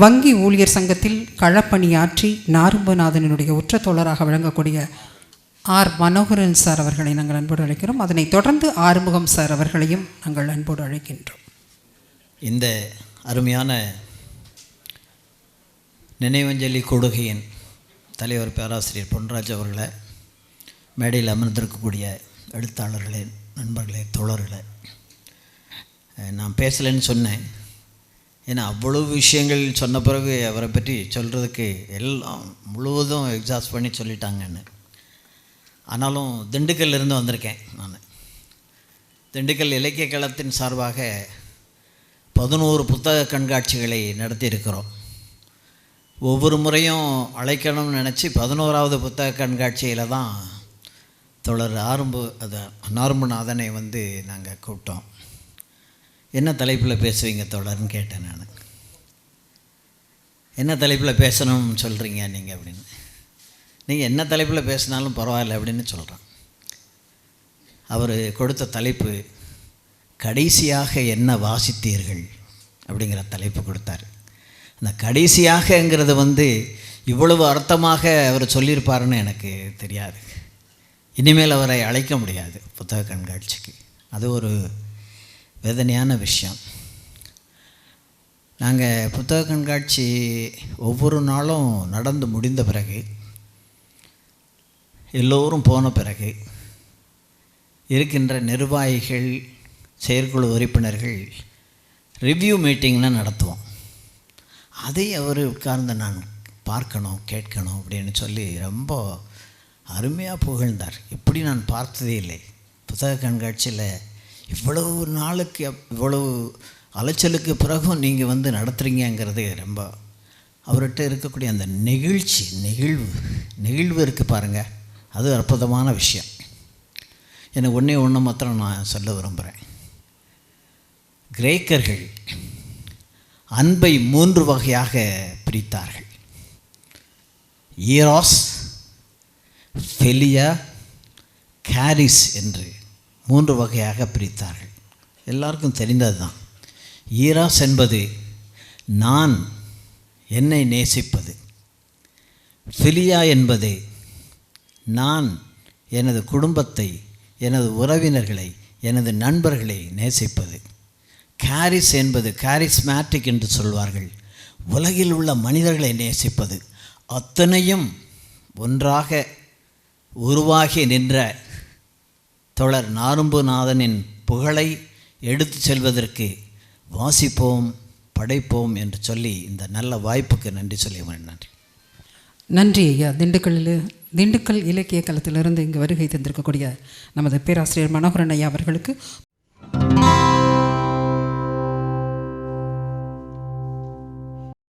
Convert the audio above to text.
வங்கி ஊழியர் சங்கத்தில் களப்பணியாற்றி நாரும்பநாதனினுடைய உற்ற தோழராக விளங்கக்கூடிய ஆர் மனோகரன் சார் அவர்களை நாங்கள் அன்போடு அழைக்கிறோம். அதனைத் தொடர்ந்து ஆறுமுகம் சார் அவர்களையும் நாங்கள் அன்போடு அழைக்கின்றோம். இந்த அருமையான நினைவஞ்சலி கொடுகையின் தலைவர் பேராசிரியர் பொன்ராஜ் அவர்களை மேடையில் அமர்ந்திருக்கக்கூடிய எழுத்தாளர்களே நண்பர்களே தோழர்களே நான் பேசலைன்னு சொன்னேன். ஏன்னா அவ்வளவு விஷயங்கள் சொன்ன பிறகு அவரை பற்றி சொல்கிறதுக்கு எல்லாம் முழுவதும் எக்ஸாஸ்ட் பண்ணி சொல்லிட்டாங்கன்னு ஆனாலும் திண்டுக்கல்லிருந்து வந்திருக்கேன் நான். திண்டுக்கல் இலக்கிய களத்தின் சார்பாக பதினோரு புத்தக கண்காட்சிகளை நடத்தியிருக்கிறோம். ஒவ்வொரு முறையும் அழைக்கணும்னு நினச்சி பதினோராவது புத்தக கண்காட்சியில் தான் தொடர் ஆரம்பு அது நார்மநாதனை வந்து நாங்கள் கூப்பிட்டோம். என்ன தலைப்பில் பேசுவீங்க தொடர்னு கேட்டேன் நான். என்ன தலைப்பில் பேசணும்னு சொல்கிறீங்க நீங்கள் அப்படின்னு. நீங்கள் என்ன தலைப்பில் பேசினாலும் பரவாயில்ல அப்படின்னு சொல்கிறேன் அவர் கொடுத்த தலைப்பு கடைசியாக என்ன வாசித்தீர்கள்? அப்படிங்கிற தலைப்பு கொடுத்தார். அந்த கடைசியாகங்கிறது வந்து இவ்வளவு அர்த்தமாக அவர் சொல்லியிருப்பாருன்னு எனக்கு தெரியாது. இனிமேல் அவரை அழைக்க முடியாது புத்தக கண்காட்சிக்கு. அது ஒரு வேதனையான விஷயம். நாங்கள் புத்தக கண்காட்சி ஒவ்வொரு நாளும் நடந்து முடிந்த பிறகு எல்லோரும் போன பிறகு இருக்கின்ற நிர்வாகிகள் செயற்குழு உறுப்பினர்கள் ரிவ்யூ மீட்டிங்லாம் நடத்துவோம். அதை அவர் உட்கார்ந்து நான் பார்க்கணும் கேட்கணும் அப்படின்னு சொல்லி ரொம்ப அருமையாக புகழ்ந்தார். இப்படி நான் பார்த்ததே இல்லை. புத்தக கண்காட்சியில் இவ்வளவு நாளுக்கு இவ்வளவு அலைச்சலுக்கு பிறகும் நீங்கள் வந்து நடத்துகிறீங்கங்கிறது ரொம்ப அவர்கிட்ட இருக்கக்கூடிய அந்த நெகிழ்ச்சி நெகிழ்வு நெகிழ்வு இருக்குது பாருங்கள் அது அற்புதமான விஷயம். எனக்கு ஒன்றே ஒன்று மாத்திரம் நான் சொல்ல விரும்புகிறேன் கிரேக்கர்கள் அன்பை மூன்று வகையாக பிரித்தார்கள். ஈராஸ் ஃபெலியா கேரிஸ் என்று மூன்று வகையாக பிரித்தார்கள். எல்லாருக்கும் தெரிந்தது தான் ஈராஸ் என்பது நான் என்னை நேசிப்பது. ஃபிலியா என்பது நான் எனது குடும்பத்தை எனது உறவினர்களை எனது நண்பர்களை நேசிப்பது. கேரிஸ் என்பது காரிஸ்மேட்டிக் என்று சொல்வார்கள். உலகில் உள்ள மனிதர்களை நேசிப்பது. அத்தனையும் ஒன்றாக உருவாகி நின்ற தொடர் நாரும்புநாதனின் புகழை எடுத்து செல்வதற்கு வாசிப்போம் படைப்போம் என்று சொல்லி இந்த நல்ல வாய்ப்புக்கு நன்றி சொல்லி நன்றி. நன்றி ஐயா. திண்டுக்கல்லில் திண்டுக்கல் இலக்கிய களத்திலிருந்து இங்கு வருகை தந்திருக்கக்கூடிய நமது பேராசிரியர் மனோகரன் ஐயா அவர்களுக்கு